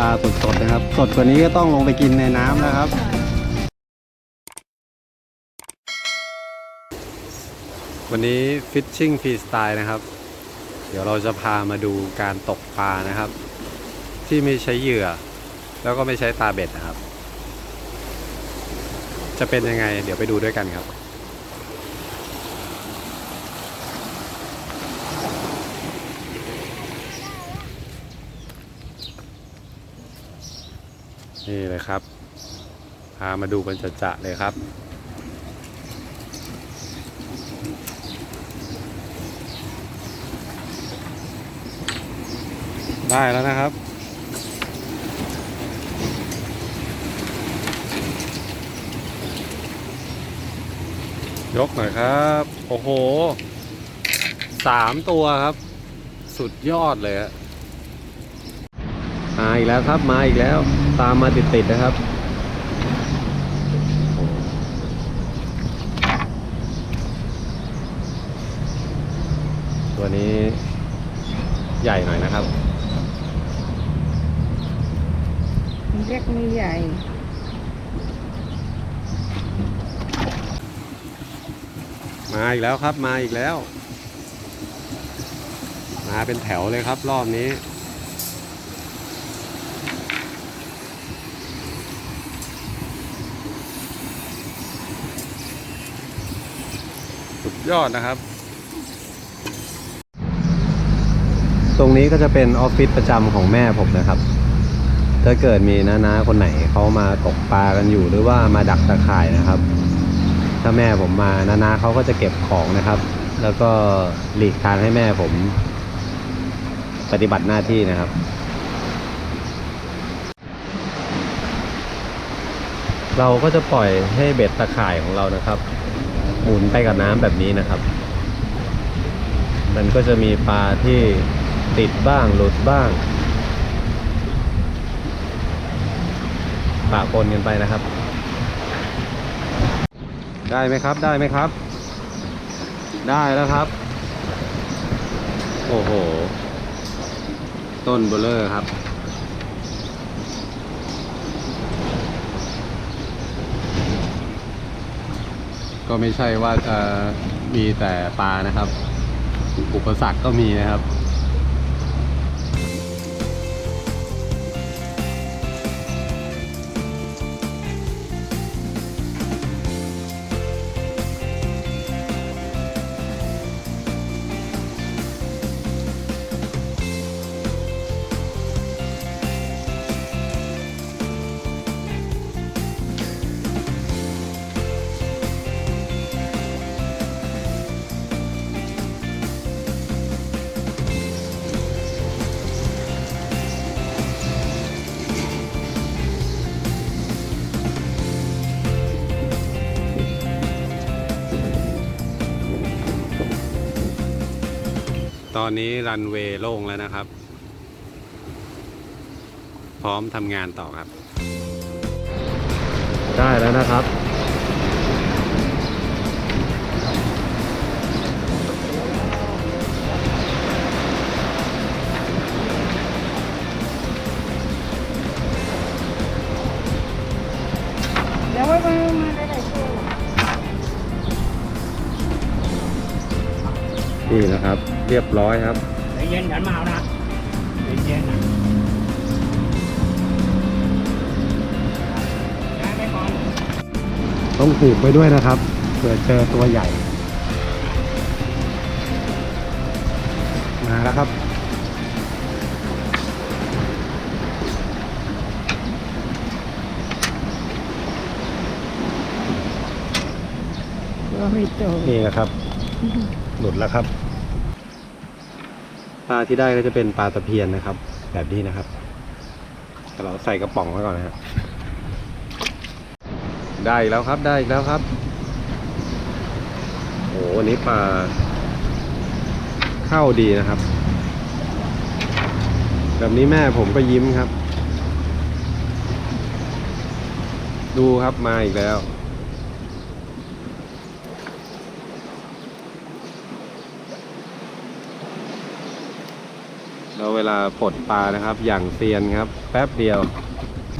ปลาสดๆนะครับ สดกว่านี้ก็ต้องลงไปกินในน้ำแล้วครับ วันนี้ Fishing Freestyle นะครับ เดี๋ยวเราจะพามาดูการตกปลานะครับ ที่ไม่ใช้เหยื่อ แล้วก็ไม่ใช้ตาเบ็ดนะครับ จะเป็นยังไง เดี๋ยวไปดูด้วยกันครับ นี่เลยครับ พามาดูกันจะๆเลยครับ ได้แล้วนะครับยกหน่อยครับ โอ้โห สามตัวครับ สุดยอดเลยฮะ มาอีกแล้วครับมาอีกแล้ว ตามมาติดๆนะครับตัวนี้ใหญ่หน่อยนะครับเล็กไม่ใหญ่มาอีกแล้วครับมาอีกแล้ว มาเป็นแถวเลยครับรอบนี้ ยอดนะครับ ตรงนี้ก็จะเป็นออฟฟิศประจำของแม่ผมนะครับ ถ้าเกิดมีน้าๆคนไหนเขามาตกปลากันอยู่หรือว่ามาดักตะข่ายนะครับ ถ้าแม่ผมมาน้าๆเขาก็จะเก็บของนะครับ แล้วก็หลีกทางให้แม่ผมปฏิบัติหน้าที่นะครับ เราก็จะปล่อยให้เบ็ดตะข่ายของเรานะครับ มุนไปกับน้ำแบบนี้นะครับ มันก็จะมีปลาที่ติดบ้างหลุดบ้างปะปนกันไปนะครับ ได้ไหมครับได้ไหมครับ ได้แล้วครับ โอ้โห ต้นเบลเลอร์ครับ ก็ไม่ใช่ว่าจะมีแต่ปลานะครับ อุปสรรคก็มีนะครับ ตอนนี้รันเวย์โล่งแล้วนะครับ พร้อมทำงานต่อครับ ได้แล้วนะครับ เดี๋ยวไว้มามาได้ไหนช่วย นี่นะครับ เรียบร้อยครับใจเย็นอย่ามาเอานะใจเย็นนะย้ายไปก่อนต้องผูกไว้ด้วยนะครับเผื่อเจอตัวใหญ่ มาแล้วครับ ก็ไม่โตนี่นะครับ หลุดแล้วครับ ปลาที่ได้ก็จะเป็นปลาตะเพียนนะครับ แบบนี้นะครับแต่เราใส่กระป๋องไว้ก่อนนะครับได้อีกแล้วครับได้อีกแล้วครับโอ้วันนี้ปลาเข้าดีนะครับ แบบนี้แม่ผมก็ยิ้มครับ ดูครับมาอีกแล้ว แล้วเวลาปลดปลานะครับ อย่างเซียนครับ แป๊บเดียว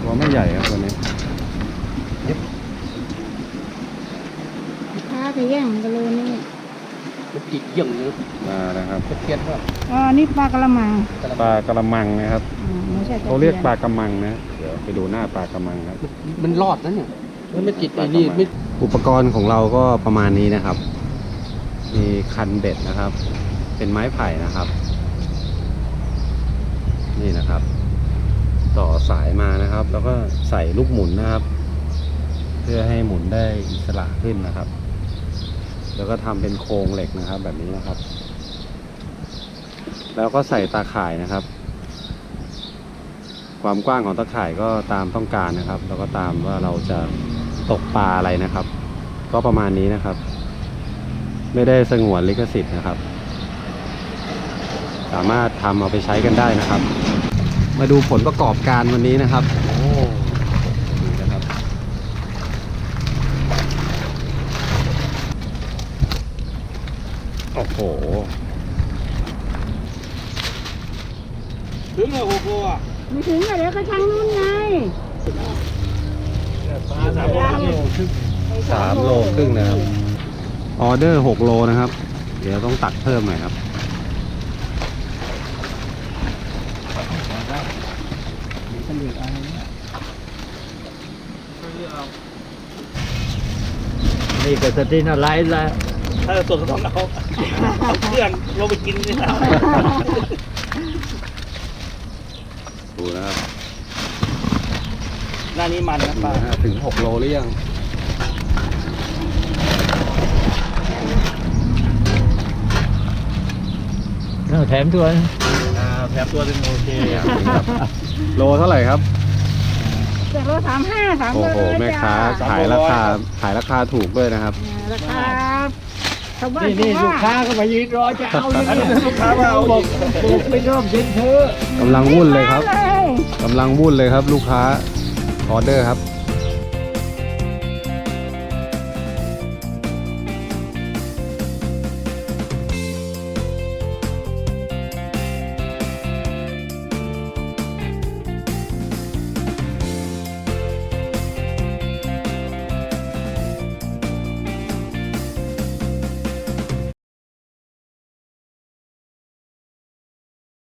ตัวไม่ใหญ่ครับตัวนี้ค้าไปแย่งกันเลยนี่มันจิกเยี่ยงเลยมานะครับเทียนว่าอ๋อนี่ปลากระมังปลากระมังนะครับอ๋อไม่ใช่ตะเขาเรียกพีนปลากระมังนะเดี๋ยวไปดูหน้าปลากระมังครับ มันรอดนะเนี่ยมันไม่จิตไอ้นี่ไม่อุปกรณ์ของเราก็ประมาณนี้นะครับ มีคันเบ็ดนะครับ เป็นไม้ไผ่นะครับ นี่นะครับ ต่อสายมานะครับ แล้วก็ใส่ลูกหมุนนะครับ เพื่อให้หมุนได้อิสระขึ้นนะครับ แล้วก็ทำเป็นโครงเหล็กนะครับ แบบนี้นะครับ แล้วก็ใส่ตาข่ายนะครับ ความกว้างของตาข่ายก็ตามต้องการนะครับ แล้วก็ตามว่าเราจะตกปลาอะไรนะครับ ก็ประมาณนี้นะครับ ไม่ได้สงวนลิขสิทธิ์นะครับสามารถทำเอาไปใช้กันได้นะครับ มาดูผลประกอบการวันนี้นะครับโอ้นี่นะครับโอ้โหถึงเลยโอ้โหอะไม่ถึงอะเดี๋ยวก็ช่างนู้นไงปลาสามโลครึ่งสามโลครึ่งนะครับ ออเดอร์หกโลนะครับ เดี๋ยวต้องตักเพิ่มหน่อยครับ นี่ก็สตินอะไรแล้วถ้าสดก็ต้องเอาเอาเครื่องลงไปกินนี่นะดูนะครับหน้านี้มันนะดูป้านะฮะถึงหกโลหรือยังแถมตัว แถมตัวหนึงโอเคโลเท่าไหร่ครับ เจ็ดโลสามห้าสามโอ้โลโหเลยแม่ค้าจ้ขายราคาขายราคาถูกด้วยนะครับราคาชาวบ้านนี่นี่ชาวลูกบ้านค้าก็มายืนรอจะเอาเลยลูกค้ามาเอาบอกบอกไปร่วมเซ็นเธอะกำลังวุ่นเลยครับ เลย กำลังวุ่นเลยครับ ลูกค้าออเดอร์ครับ